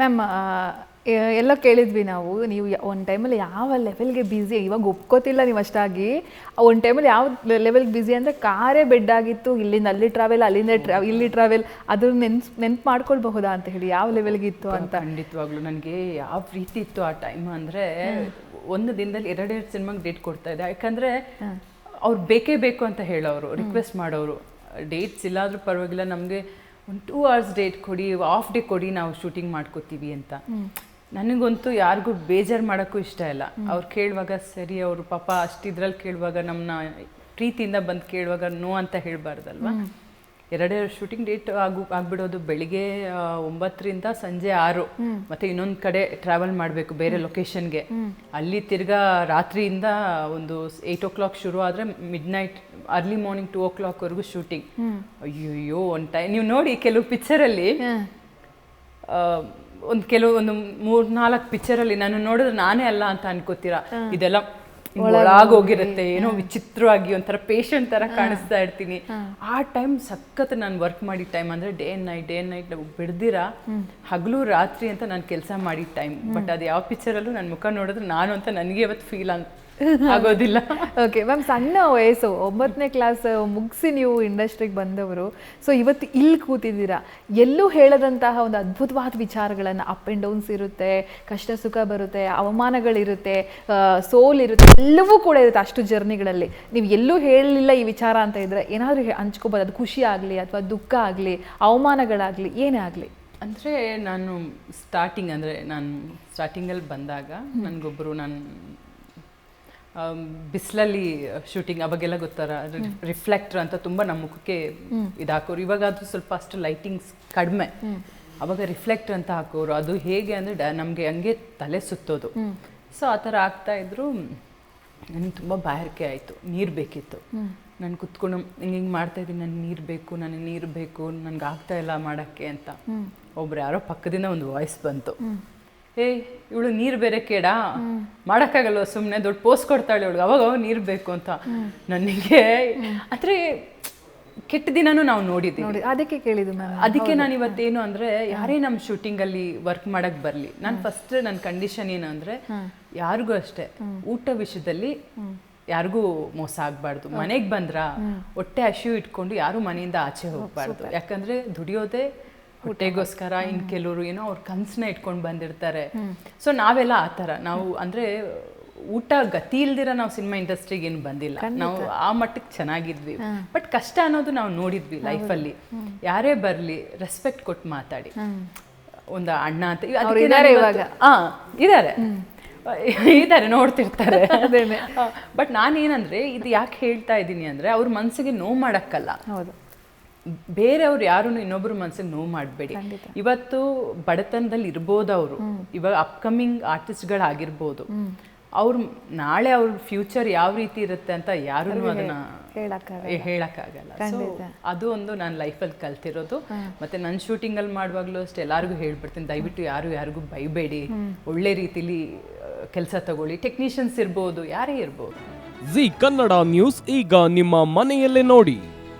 Ma'am ಎಲ್ಲ ಕೇಳಿದ್ವಿ ನಾವು. ನೀವು ಒಂದು ಟೈಮಲ್ಲಿ ಯಾವ ಲೆವೆಲ್ಗೆ ಬ್ಯುಸಿ ಇವಾಗ ಒಪ್ಕೋತಿಲ್ಲ ನೀವು ಅಷ್ಟಾಗಿ. ಒಂದು ಟೈಮಲ್ಲಿ ಯಾವ ಲೆವೆಲ್ಗೆ ಬ್ಯುಸಿ ಅಂದರೆ ಕಾರೇ ಬೆಡ್ ಆಗಿತ್ತು. ಇಲ್ಲಿಂದ ಅಲ್ಲಿ ಟ್ರಾವೆಲ್ ಅಲ್ಲಿಂದ ಟ್ರಾ ಇಲ್ಲಿ ಟ್ರಾವೆಲ್ ಅದ್ರ ನೆನ್ಸ್ ನೆನ್ಪು ಮಾಡ್ಕೊಳ್ಬಹುದಾ ಅಂತ ಹೇಳಿ ಯಾವ ಲೆವೆಲ್ಗೆ ಇತ್ತು ಅಂತ. ಖಂಡಿತವಾಗ್ಲೂ ನನಗೆ ಯಾವ ರೀತಿ ಇತ್ತು ಆ ಟೈಮ್ ಅಂದರೆ ಒಂದು ದಿನದಲ್ಲಿ ಎರಡೆರಡು ಸಿನಿಮಾಗೆ ಡೇಟ್ ಕೊಡ್ತಾ ಇದ್ದೆ. ಯಾಕಂದರೆ ಅವ್ರು ಬೇಕೇ ಬೇಕು ಅಂತ ಹೇಳೋರು ರಿಕ್ವೆಸ್ಟ್ ಮಾಡೋರು. ಡೇಟ್ಸ್ ಇಲ್ಲಾದರೂ ಪರವಾಗಿಲ್ಲ. ನಮಗೆ ಒಂದು ಟೂ ಅವರ್ಸ್ ಡೇಟ್ ಕೊಡಿ ಆಫ್ ಡೇ ಕೊಡಿ ನಾವು ಶೂಟಿಂಗ್ ಮಾಡ್ಕೋತೀವಿ ಅಂತ. ನನಗಂತೂ ಯಾರಿಗೂ ಬೇಜಾರು ಮಾಡೋಕ್ಕೂ ಇಷ್ಟ ಇಲ್ಲ. ಅವ್ರು ಕೇಳುವಾಗ, ಸರಿ, ಅವರು ಪಾಪ ಅಷ್ಟಿದ್ರಲ್ಲಿ ಕೇಳುವಾಗ ನಮ್ಮನ್ನ ಪ್ರೀತಿಯಿಂದ ಬಂದು ಕೇಳುವಾಗ ನೋ ಅಂತ ಹೇಳಬಾರ್ದಲ್ವಾ? ಎರಡೆರಡು ಶೂಟಿಂಗ್ ಡೇಟ್ ಆಗು ಆಗ್ಬಿಡೋದು ಬೆಳಿಗ್ಗೆ ಒಂಬತ್ತರಿಂದ ಸಂಜೆ ಆರು. ಮತ್ತೆ ಇನ್ನೊಂದು ಕಡೆ ಟ್ರಾವೆಲ್ ಮಾಡಬೇಕು ಬೇರೆ ಲೊಕೇಶನ್ಗೆ ಅಲ್ಲಿ ತಿರ್ಗಾ ರಾತ್ರಿಯಿಂದ ಒಂದು ಏಯ್ಟ್ ಓ ಕ್ಲಾಕ್ ಶುರು ಆದರೆ midnight early morning two ಓ ಕ್ಲಾಕ್ವರೆಗೂ ಶೂಟಿಂಗ್ ಅಯ್ಯಯ್ಯೋ ಒನ್ ಟೈಮ್ ನೀವು ನೋಡಿ ಕೆಲವು ಪಿಕ್ಚರಲ್ಲಿ ಒಂದು ಕೆಲವು ಒಂದು ಮೂರ್ ನಾಲ್ಕು ಪಿಕ್ಚರಲ್ಲಿ ನಾನು ನೋಡಿದ್ರೆ ನಾನೇ ಅಲ್ಲ ಅಂತ ಅನ್ಕೋತೀರಾ? ಇದೆಲ್ಲ ಒಳಗೋಗಿರುತ್ತೆ ಏನೋ ವಿಚಿತ್ರವಾಗಿ ಒಂಥರ ಪೇಷಂಟ್ ತರ ಕಾಣಿಸ್ತಾ ಇರ್ತೀನಿ. ಆ ಟೈಮ್ ಸಖತ್ ನಾನು ವರ್ಕ್ ಮಾಡಿದ ಟೈಮ್ ಅಂದ್ರೆ day and night day and night ಬಿಡ್ದಿರ. ಹಗಲು ರಾತ್ರಿ ಅಂತ ನಾನು ಕೆಲಸ ಮಾಡಿದ ಟೈಮ್ ಬಟ್ ಅದು ಯಾವ ಪಿಕ್ಚರಲ್ಲೂ ನನ್ನ ಮುಖ ನೋಡಿದ್ರೆ ನಾನು ಅಂತ ನನಗೆ ಇವತ್ತು ಫೀಲ್ ಆಗೋದಿಲ್ಲ. ಓಕೆ ಮ್ಯಾಮ್ ಸಣ್ಣ ವಯಸ್ಸು ಒಂಬತ್ತನೇ ಕ್ಲಾಸ್ ಮುಗಿಸಿ ನೀವು ಇಂಡಸ್ಟ್ರಿಗೆ ಬಂದವರು ಸೊ ಇವತ್ತು ಇಲ್ಲಿ ಕೂತಿದ್ದೀರಾ? ಎಲ್ಲೂ ಹೇಳದಂತಹ ಒಂದು ಅದ್ಭುತವಾದ ವಿಚಾರಗಳನ್ನು ಅಪ್ ಆ್ಯಂಡ್ ಡೌನ್ಸ್ ಇರುತ್ತೆ ಕಷ್ಟ ಸುಖ ಬರುತ್ತೆ ಅವಮಾನಗಳಿರುತ್ತೆ ಸೋಲ್ ಇರುತ್ತೆ ಎಲ್ಲವೂ ಕೂಡ ಇರುತ್ತೆ ಅಷ್ಟು ಜರ್ನಿಗಳಲ್ಲಿ. ನೀವು ಎಲ್ಲೂ ಹೇಳಲಿಲ್ಲ ಈ ವಿಚಾರ ಅಂತ ಇದ್ದರೆ ಏನಾದರೂ ಹಂಚ್ಕೋಬೋದು. ಅದು ಖುಷಿ ಆಗಲಿ ಅಥವಾ ದುಃಖ ಆಗಲಿ ಅವಮಾನಗಳಾಗಲಿ ಏನೇ ಆಗಲಿ. ಅಂದರೆ ನಾನು ಸ್ಟಾರ್ಟಿಂಗ್ ಅಂದರೆ ನಾನು ಸ್ಟಾರ್ಟಿಂಗಲ್ಲಿ ಬಂದಾಗ ನನಗೊಬ್ಬರು ನಾನು ಬಿಸಿಲಲ್ಲಿ ಶೂಟಿಂಗ್ ಅವಾಗೆಲ್ಲ ಗೊತ್ತಾರ ರಿಫ್ಲೆಕ್ಟರ್ ಅಂತ ತುಂಬ ನಮ್ಮ ಮುಖಕ್ಕೆ ಇದಾಕೋರು. ಹಾಕೋರು ಇವಾಗ ಅದು ಸ್ವಲ್ಪ ಅಷ್ಟು ಲೈಟಿಂಗ್ಸ್ ಕಡಿಮೆ. ಅವಾಗ ರಿಫ್ಲೆಕ್ಟರ್ ಅಂತ ಹಾಕೋರು. ಅದು ಹೇಗೆ ಅಂದರೆ ನಮಗೆ ಹಂಗೆ ತಲೆ ಸುತ್ತೋದು. ಸೊ ಆ ಥರ ಆಗ್ತಾ ಇದ್ರು ನನಗೆ ತುಂಬ ಬಾಯಾರಿಕೆ ಆಯಿತು. ನೀರು ಬೇಕಿತ್ತು. ನಾನು ಕುತ್ಕೊಂಡು ಹಿಂಗೆ ಹಿಂಗೆ ಮಾಡ್ತಾ ಇದ್ದೀನಿ ನನಗೆ ನೀರು ಬೇಕು ನನಗೆ ನೀರು ಬೇಕು ನನಗೆ ಆಗ್ತಾ ಇಲ್ಲ ಮಾಡೋಕ್ಕೆ ಅಂತ. ಒಬ್ರು ಯಾರೋ ಪಕ್ಕದಿಂದ ಒಂದು ವಾಯ್ಸ್ ಬಂತು. ಏಯ್ ಇವಳು ನೀರು ಬೇರೆ ಕೇಡ? ಮಾಡೋಕ್ಕಾಗಲ್ವ ಸುಮ್ಮನೆ ದೊಡ್ಡ ಪೋಸ್ಟ್ ಕೊಡ್ತಾಳೆ ಅವಳಿಗೆ ಅವಾಗ ನೀರು ಬೇಕು ಅಂತ. ನನಗೆ ಆದರೆ ಕೆಟ್ಟ ದಿನನೂ ನಾವು ನೋಡಿದ್ದೀವಿ ನೋಡಿ ಅದಕ್ಕೆ ಕೇಳಿದ್ದು ಮ್ಯಾಮ್ ಅದಕ್ಕೆ ನಾನು ಇವತ್ತೇನು ಅಂದ್ರೆ ಯಾರೇ ನಮ್ಮ ಶೂಟಿಂಗಲ್ಲಿ ವರ್ಕ್ ಮಾಡಕ್ ಬರಲಿ ನಾನು ಫಸ್ಟ್ ನನ್ನ ಕಂಡೀಷನ್ ಏನು ಅಂದ್ರೆ ಯಾರಿಗೂ ಅಷ್ಟೇ ಊಟ ವಿಷಯದಲ್ಲಿ ಯಾರಿಗೂ ಮೋಸ ಆಗಬಾರ್ದು. ಮನೆಗೆ ಬಂದ್ರ ಹೊಟ್ಟೆ ಹಸಿವು ಇಟ್ಕೊಂಡು ಯಾರು ಮನೆಯಿಂದ ಆಚೆ ಹೋಗಬಾರ್ದು. ಯಾಕಂದ್ರೆ ದುಡಿಯೋದೇ ಹೊಟ್ಟೆಗೋಸ್ಕರ ಇನ್ ಕೆಲವರು ಏನೋ ಅವ್ರ ಕನ್ಸನ್ನ ಇಟ್ಕೊಂಡು ಬಂದಿರ್ತಾರೆ. ಸೊ ನಾವೆಲ್ಲ ಆ ಥರ. ನಾವು ಅಂದರೆ ಊಟ ಗತಿ ಇಲ್ದಿರ ನಾವು ಸಿನಿಮಾ ಇಂಡಸ್ಟ್ರಿಗೆ ಏನು ಬಂದಿಲ್ಲ ನಾವು ಆ ಮಟ್ಟಕ್ಕೆ ಚೆನ್ನಾಗಿದ್ವಿ. ಬಟ್ ಕಷ್ಟ ಅನ್ನೋದು ನಾವು ನೋಡಿದ್ವಿ ಲೈಫಲ್ಲಿ. ಯಾರೇ ಬರಲಿ ರೆಸ್ಪೆಕ್ಟ್ ಕೊಟ್ಟು ಮಾತಾಡಿ. ಒಂದು ಅಣ್ಣ ಅಂತ ಇವಾಗ. ಹಾಂ ಇದ್ದಾರೆ ಇದ್ದಾರೆ ನೋಡ್ತಿರ್ತಾರೆ. ಬಟ್ ನಾನೇನಂದ್ರೆ ಇದು ಯಾಕೆ ಹೇಳ್ತಾ ಇದ್ದೀನಿ ಅಂದ್ರೆ ಅವ್ರ ಮನಸ್ಸಿಗೆ ನೋವು ಮಾಡಕ್ಕಲ್ಲ. ಹೌದು. ಬೇರೆಯವ್ರು ಯಾರು ಇನ್ನೊಬ್ರು ಮನ್ಸಿಗೆ ನೋವು ಮಾಡಬೇಡಿ. ಇವತ್ತು ಬಡತನದಲ್ಲಿ ಇರ್ಬೋದು ಅವರು ಇವಾಗ ಅಪ್ಕಮಿಂಗ್ ಆರ್ಟಿಸ್ಟ್ಗಳಾಗಿರ್ಬೋದು ಅವ್ರ ನಾಳೆ ಅವ್ರ ಫ್ಯೂಚರ್ ಯಾವ ರೀತಿ ಇರುತ್ತೆ ಅಂತ ಯಾರು ಅದನ್ನ ಹೇಳಕ್ಕಾಗಲ್ಲ. ಅದು ಒಂದು ನಾನು ಲೈಫಲ್ಲಿ ಕಲ್ತಿರೋದು. ಮತ್ತೆ ನನ್ನ ಶೂಟಿಂಗಲ್ಲಿ ಮಾಡುವಾಗಲೂ ಅಷ್ಟೇ ಎಲ್ಲರಿಗೂ ಹೇಳ್ಬಿಡ್ತೀನಿ. ದಯವಿಟ್ಟು ಯಾರು ಯಾರಿಗೂ ಬೈಬೇಡಿ ಒಳ್ಳೆ ರೀತಿಲಿ ಕೆಲಸ ತಗೊಳ್ಳಿ. ಟೆಕ್ನಿಷಿಯನ್ಸ್ ಇರ್ಬೋದು ಯಾರೇ ಇರ್ಬೋದು. ಜಿ ಕನ್ನಡ ನ್ಯೂಸ್ ಈಗ ನಿಮ್ಮ ಮನೆಯಲ್ಲೇ ನೋಡಿ.